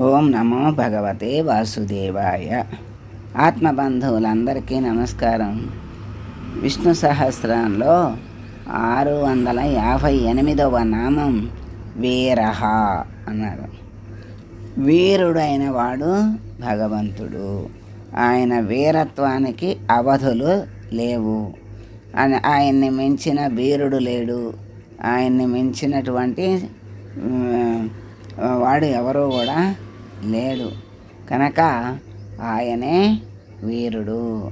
ఓం నమో భగవతే వాసుదేవాయ. ఆత్మబంధువులందరికీ నమస్కారం. విష్ణు సహస్రంలో ఆరు వందల యాభై ఎనిమిదవ నామం వీరహ అన్నారు. వీరుడైన వాడు భగవంతుడు. ఆయన వీరత్వానికి అవధులు లేవు. అని ఆయన్ని మించిన వీరుడు లేడు. ఆయన్ని మించినటువంటి వాడు ఎవరు కూడా లేడు. కనుక ఆయనే వీరుడు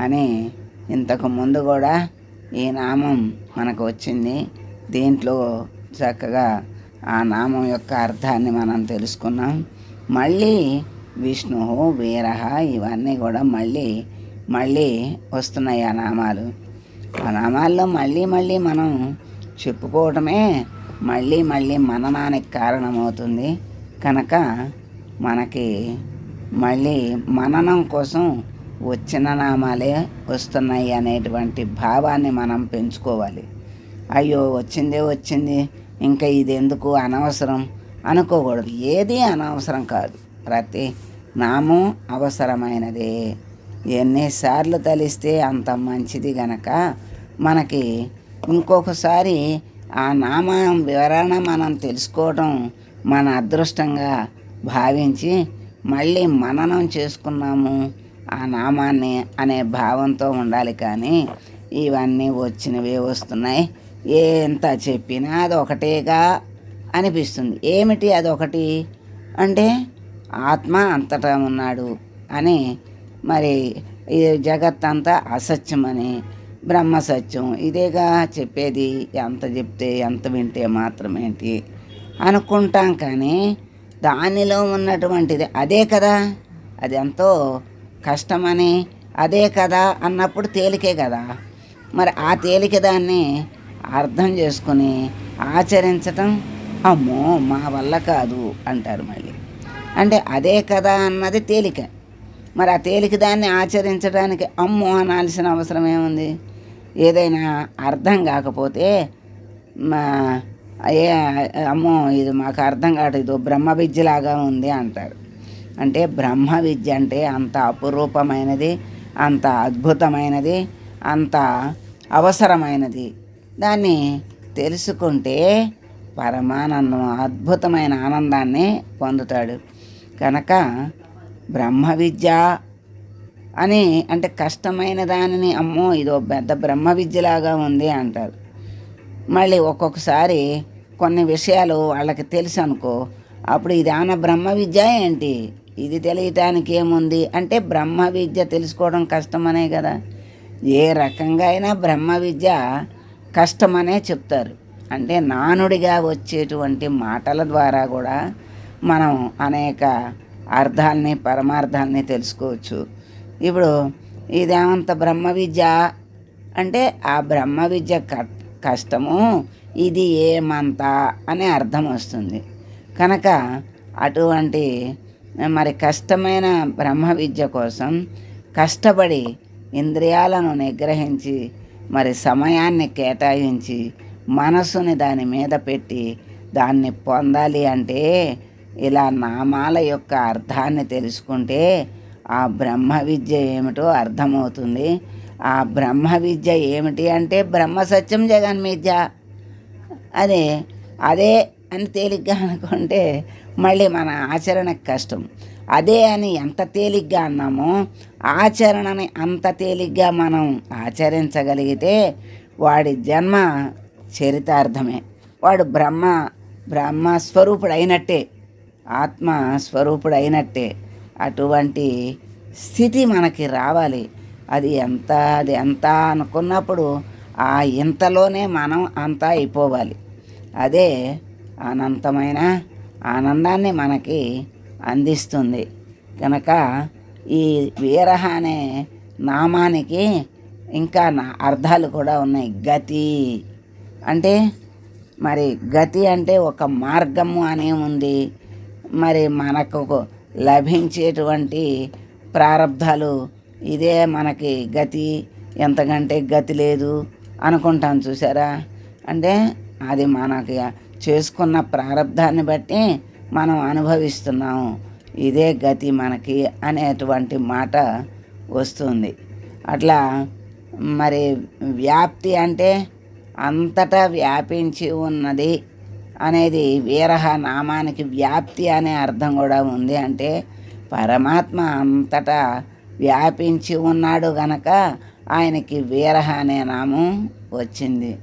అని ఇంతకు ముందు కూడా ఈ నామం మనకు వచ్చింది. దీంట్లో చక్కగా ఆ నామం యొక్క అర్థాన్ని మనం తెలుసుకున్నాం. మళ్ళీ విష్ణు వీరహ ఇవన్నీ కూడా మళ్ళీ మళ్ళీ వస్తున్నాయి ఆ నామాలు. ఆ నామాల్లో మళ్ళీ మళ్ళీ మనం చెప్పుకోవటమే మళ్ళీ మళ్ళీ మననానికి కారణమవుతుంది. కనుక మనకి మళ్ళీ మననం కోసం వచ్చిన నామాలే వస్తున్నాయి అనేటువంటి భావాన్ని మనం పెంచుకోవాలి. అయ్యో వచ్చిందే వచ్చింది. ఇంకా ఇది ఎందుకు అనవసరం? అనుకోకూడదు. ఏది అనవసరం కాదు. ప్రతి నామం అవసరమైనదే. ఎన్నిసార్లు తలిస్తే అంత మంచిది గనక మనకి ఇంకొకసారి ఆ నామం వివరణ మనం తెలుసుకోవడం మన అదృష్టంగా భావించి మళ్ళీ మననం చేసుకున్నాము ఆ నామాన్ని అనే భావంతో ఉండాలి కానీ ఇవన్నీ వచ్చినవే వస్తున్నాయి. ఎంత చెప్పినా అది ఒకటేగా అనిపిస్తుంది. ఏమిటి అదొకటి? అంటే ఆత్మ అంతటా ఉన్నాడు అని. మరి ఈ జగత్ అంతా అసత్యమని బ్రహ్మ సత్యం. ఇదేగా చెప్పేది ఎంత చెప్తే ఎంత వింటే మాత్రమేంటి అనుకుంటాం కానీ దానిలో ఉన్నటువంటిది అదే కదా. అది ఎంతో కష్టమని అదే కదా అన్నప్పుడు తేలికే కదా. మరి ఆ తేలిక దాన్ని అర్థం చేసుకుని ఆచరించటం అమ్మో మా వల్ల కాదు అంటారు మళ్ళీ. అంటే అదే కదా అన్నది తేలిక. మరి ఆ తేలిక దాన్ని ఆచరించడానికి అమ్మో అనాల్సిన అవసరం ఏముంది? ఏదైనా అర్థం కాకపోతే మా ఏ అమ్మో ఇది మాకు అర్థం కాదు ఇదో బ్రహ్మ విద్యలాగా ఉంది అంటారు. అంటే బ్రహ్మ విద్య అంటే అంత అపురూపమైనది అంత అద్భుతమైనది అంత అవసరమైనది. దాన్ని తెలుసుకుంటే పరమానందం అద్భుతమైన ఆనందాన్ని పొందుతాడు. కనుక బ్రహ్మ విద్య అని అంటే కష్టమైన దానిని అమ్మో ఇదో పెద్ద బ్రహ్మ విద్యలాగా ఉంది అంటారు. మళ్ళీ ఒక్కొక్కసారి కొన్ని విషయాలు వాళ్ళకి తెలుసు అనుకో అప్పుడు ఇది ఆన బ్రహ్మ విద్య ఏంటి? ఇది తెలియటానికి ఏముంది? అంటే బ్రహ్మ విద్య తెలుసుకోవడం కష్టమనే కదా. ఏ రకంగా అయినా బ్రహ్మ విద్య కష్టమనే చెప్తారు. అంటే నానుడిగా వచ్చేటువంటి మాటల ద్వారా కూడా మనం అనేక అర్థాలని పరమార్థాలని తెలుసుకోవచ్చు. ఇప్పుడు ఇదేమంత బ్రహ్మ విద్య అంటే ఆ బ్రహ్మ విద్య కష్టము ఇది ఏమంత అనే అర్థం వస్తుంది. కనుక అటువంటి మరి కష్టమైన బ్రహ్మ విద్య కోసం కష్టపడి ఇంద్రియాలను నిగ్రహించి మరి సమయాన్ని కేటాయించి మనసుని దాని మీద పెట్టి దాన్ని పొందాలి అంటే ఇలా నామాల యొక్క అర్థాన్ని తెలుసుకుంటే ఆ బ్రహ్మ విద్య ఏమిటో అర్థమవుతుంది. ఆ బ్రహ్మ విద్య ఏమిటి అంటే బ్రహ్మ సత్యం జగన్ విద్య అదే అదే అని తేలిగ్గా అనుకుంటే మళ్ళీ మన ఆచరణకు కష్టం. అదే అని ఎంత తేలిగ్గా అన్నామో ఆచరణని అంత తేలిగ్గా మనం ఆచరించగలిగితే వాడి జన్మ చరితార్థమే. వాడు బ్రహ్మ బ్రహ్మ స్వరూపుడు అటువంటి స్థితి మనకి రావాలి. అది ఎంత అది ఎంత అనుకున్నప్పుడు ఆ ఇంతలోనే మనం అంతా అయిపోవాలి. అదే అనంతమైన ఆనందాన్ని మనకి అందిస్తుంది. కనుక ఈ వీరహ అనే నామానికి ఇంకా నా అర్థాలు కూడా ఉన్నాయి. గతి అంటే మరి గతి అంటే ఒక మార్గము అనే ఉంది. మరి మనకు లభించేటువంటి ప్రారంధాలు. ఇదే మనకి గతి ఎంతకంటే గతి లేదు అనుకుంటాం చూసారా? అంటే అది మనకి చేసుకున్న ప్రారంధాన్ని బట్టి మనం అనుభవిస్తున్నాము ఇదే గతి మనకి అనేటువంటి మాట వస్తుంది. అట్లా మరి వ్యాప్తి అంటే అంతటా వ్యాపించి ఉన్నది అనేది వీరహ నామానికి వ్యాప్తి అనే అర్థం కూడా ఉంది. అంటే పరమాత్మ అంతటా వ్యాపించి ఉన్నాడు గనక ఆయనకి వీరహ అనే నామం వచ్చింది.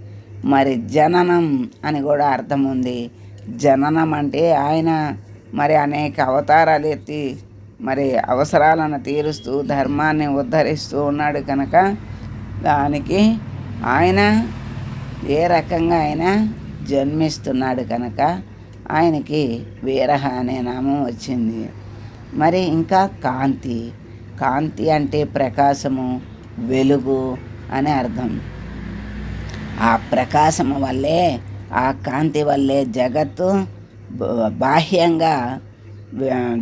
మరి జననం అని కూడా అర్థం ఉంది. జననం అంటే ఆయన మరి అనేక అవతారాలు ఎత్తి మరి అవసరాలను తీరుస్తూ ధర్మాన్ని ఉద్ధరిస్తూ ఉన్నాడు కనుక దానికి ఆయన ఏ రకంగా ఆయన జన్మిస్తున్నాడు కనుక ఆయనకి వీరహ అనే నామం వచ్చింది. మరి ఇంకా కాంతి. కాంతి అంటే ప్రకాశము వెలుగు అని అర్థం. ఆ ప్రకాశము వల్లే ఆ కాంతి వల్లే జగత్తు బాహ్యంగా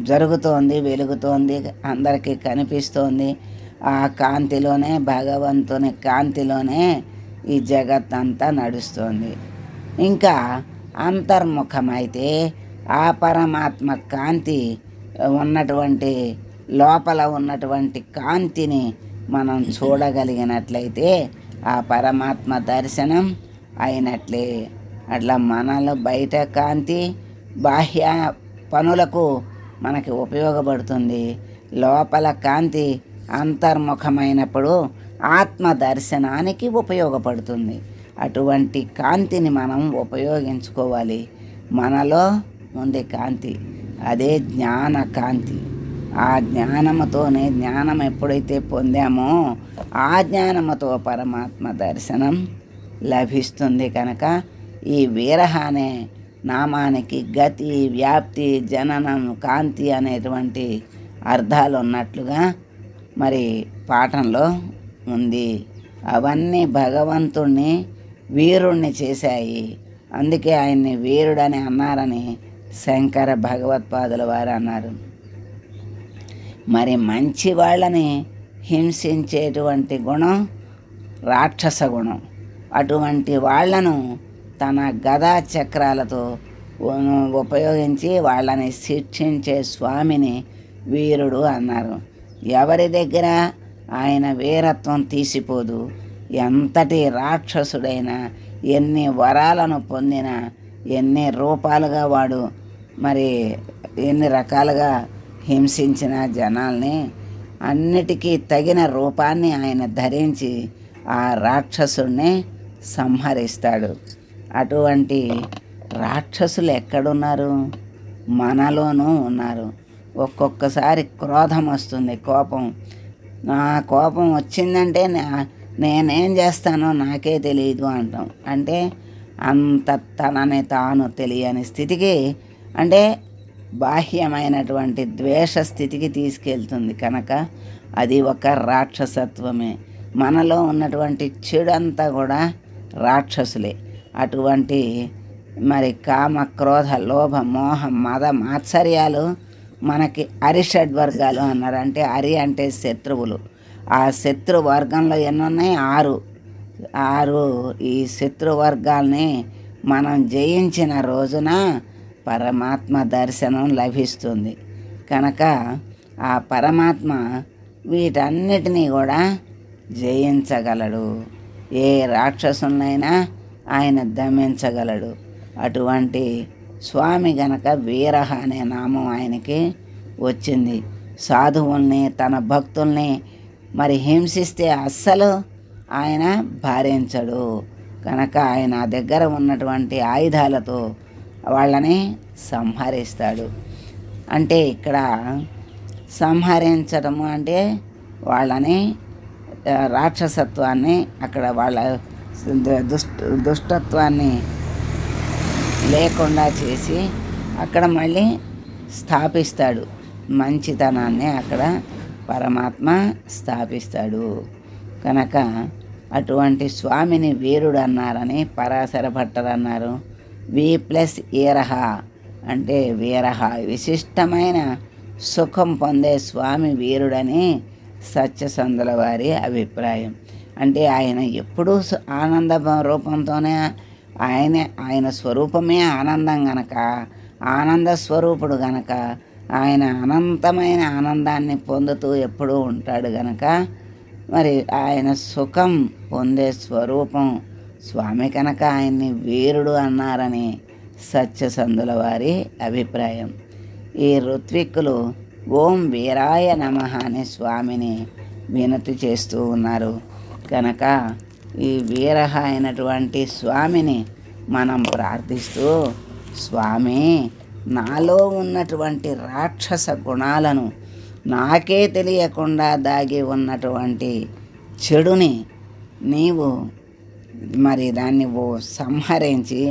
జరుగుతోంది వెలుగుతోంది అందరికీ కనిపిస్తోంది. ఆ కాంతిలోనే భగవంతుని కాంతిలోనే ఈ జగత్ అంతా నడుస్తుంది. ఇంకా అంతర్ముఖమైతే ఆ పరమాత్మ కాంతి ఉన్నటువంటి లోపల ఉన్నటువంటి కాంతిని మనం చూడగలిగినట్లయితే ఆ పరమాత్మ దర్శనం అయినట్లే. అట్లా మనలో బయట కాంతి బాహ్య పనులకు మనకి ఉపయోగపడుతుంది. లోపల కాంతి అంతర్ముఖమైనప్పుడు ఆత్మ దర్శనానికి ఉపయోగపడుతుంది. అటువంటి కాంతిని మనం ఉపయోగించుకోవాలి. మనలో ఉంది కాంతి అదే జ్ఞాన కాంతి. ఆ జ్ఞానముతోనే జ్ఞానం ఎప్పుడైతే పొందామో ఆ జ్ఞానముతో పరమాత్మ దర్శనం లభిస్తుంది కనుక ఈ వీరహ అనే నామానికి గతి వ్యాప్తి జననం కాంతి అనేటువంటి అర్థాలు ఉన్నట్లుగా మరి పాఠంలో ఉంది. అవన్నీ భగవంతుణ్ణి వీరుణ్ణి చేశాయి. అందుకే ఆయన్ని వీరుడని అన్నారని శంకర భగవత్పాదుల వారు అన్నారు. మరి మంచి వాళ్ళని హింసించేటువంటి గుణం రాక్షస గుణం. అటువంటి వాళ్ళను తన గదా చక్రాలతో ఉపయోగించి వాళ్ళని శిక్షించే స్వామిని వీరుడు అన్నారు. ఎవరి దగ్గర ఆయన వీరత్వం తీసిపోదు ఎంతటి రాక్షసుడైనా ఎన్ని వరాలను పొందినా ఎన్ని రూపాలుగా వాడు మరి ఎన్ని రకాలుగా హింసించిన జనాల్ని అన్నిటికీ తగిన రూపాన్ని ఆయన ధరించి ఆ రాక్షసుడిని సంహరిస్తాడు. అటువంటి రాక్షసులు ఎక్కడున్నారు? మనలోనూ ఉన్నారు. ఒక్కొక్కసారి క్రోధం వస్తుంది కోపం. నా కోపం వచ్చిందంటే నేనేం చేస్తానో నాకే తెలియదు అంటాం. అంటే అంత తనని తాను తెలియని స్థితికి అంటే బాహ్యమైనటువంటి ద్వేష స్థితికి తీసుకెళ్తుంది కనుక అది ఒక రాక్షసత్వమే. మనలో ఉన్నటువంటి చెడంతా కూడా రాక్షసులే. అటువంటి మరి కామ క్రోధ లోభ మోహ మద మాత్సర్యాలు మనకి అరిషడ్ వర్గాలు అన్నారు. అంటే అరి అంటే శత్రువులు. ఆ శత్రు వర్గంలో ఎన్ని ఉన్నాయి ఆరు. ఆరు ఈ శత్రు వర్గాల్ని మనం జయించిన రోజున పరమాత్మ దర్శనం లభిస్తుంది. కనుక ఆ పరమాత్మ వీటన్నిటినీ కూడా జయించగలడు. ఏ రాక్షసులైనా ఆయన దమించగలడు. అటువంటి స్వామి గనక వీరహ అనే నామం ఆయనకి వచ్చింది. సాధువుల్ని తన భక్తుల్ని మరి హింసిస్తే అస్సలు ఆయన భారించడు. కనుక ఆయన దగ్గర ఉన్నటువంటి ఆయుధాలతో వాళ్ళని సంహరిస్తాడు. అంటే ఇక్కడ సంహరించడము అంటే వాళ్ళని రాక్షసత్వాన్ని అక్కడ వాళ్ళ దుష్ట దుష్టత్వాన్ని లేకుండా చేసి అక్కడ మళ్ళీ స్థాపిస్తాడు. మంచితనాన్ని అక్కడ పరమాత్మ స్థాపిస్తాడు. కనుక అటువంటి స్వామిని వీరుడు అన్నారని పరాశర భట్టరు అన్నారు. వి ప్లస్ ఏరహ అంటే వీరహ విశిష్టమైన సుఖం పొందే స్వామి వీరుడని సత్యసందుల వారి అభిప్రాయం. అంటే ఆయన ఎప్పుడూ ఆనంద రూపంతోనే ఆయన ఆయన స్వరూపమే ఆనందం గనక ఆనంద స్వరూపుడు గనక ఆయన అనంతమైన ఆనందాన్ని పొందుతూ ఎప్పుడూ ఉంటాడు గనక మరి ఆయన సుఖం పొందే స్వరూపం స్వామి కనుక ఆయన్ని వీరుడు అన్నారని సత్యసంధుల వారి అభిప్రాయం. ఈ ఋత్విక్కులు ఓం వీరాయ నమ అని స్వామిని వినతి చేస్తూ ఉన్నారు. కనుక ఈ వీరహ అయినటువంటి స్వామిని మనం ప్రార్థిస్తూ స్వామి నాలో ఉన్నటువంటి రాక్షస గుణాలను నాకే తెలియకుండా దాగి ఉన్నటువంటి చెడుని నీవు మరి దాన్ని ఓ సంహరించి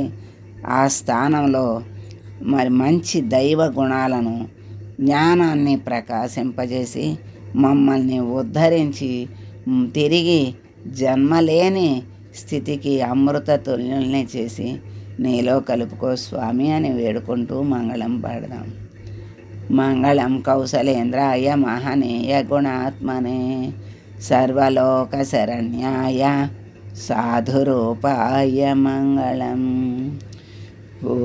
ఆ స్థానంలో మరి మంచి దైవ గుణాలను జ్ఞానాన్ని ప్రకాశింపజేసి మమ్మల్ని ఉద్ధరించి తిరిగి జన్మలేని స్థితికి అమృత తుల్యుల్ని చేసి నీలో కలుపుకో స్వామి అని వేడుకుంటూ మంగళం పాడదాం. మంగళం కౌసలేంద్రాయ మహనీయ గుణాత్మనే. సర్వలోక శరణ్యాయ సాధురూపాయ మంగళం. ఓ